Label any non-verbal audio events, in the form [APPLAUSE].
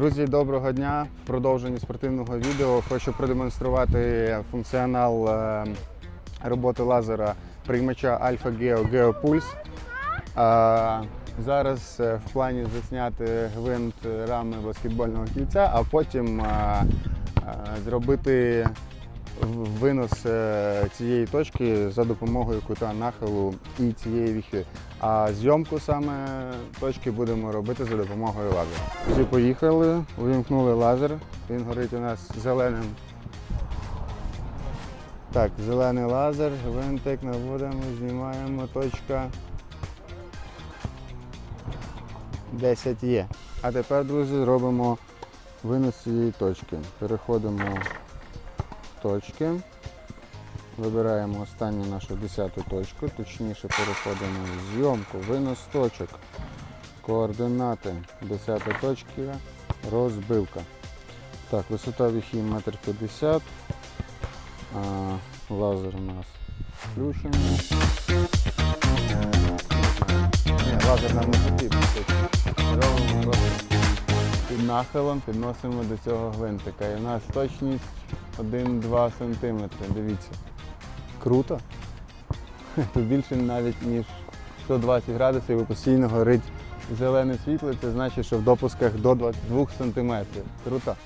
Друзі, доброго дня! В продовженні спортивного відео хочу продемонструвати функціонал е, роботи лазера приймача Alpha Geo. Е, Зараз е, в плані засняти гвинт рами баскетбольного кільця, а потім е, зробити винос е, цієї точки за допомогою кута нахилу і цієї віхи. А зйомку саме точки будемо робити за допомогою лазера. Всі поїхали, увімкнули лазер. Він горить у нас зеленим. Так, зелений лазер, гвинтик наводимо, знімаємо, точка 10 є. А тепер, друзі, зробимо винос цієї точки. Переходимо точки. Вибираємо останню нашу 10 точку, точніше переходимо в зйомку, винос точок, координати 10 точки, розбивка. Так, висота віхи 1,50 м. Лазер у нас включений. Ні, лазер нам не потрібен. Робимо під нахилом підносимо до цього гвинтика. І у нас точність 1-2 см. Дивіться. Круто. [LAUGHS] Тут більше навіть ніж 120 градусів і постійно горить зелене світло. Це значить, що в допусках до 22 см. Круто.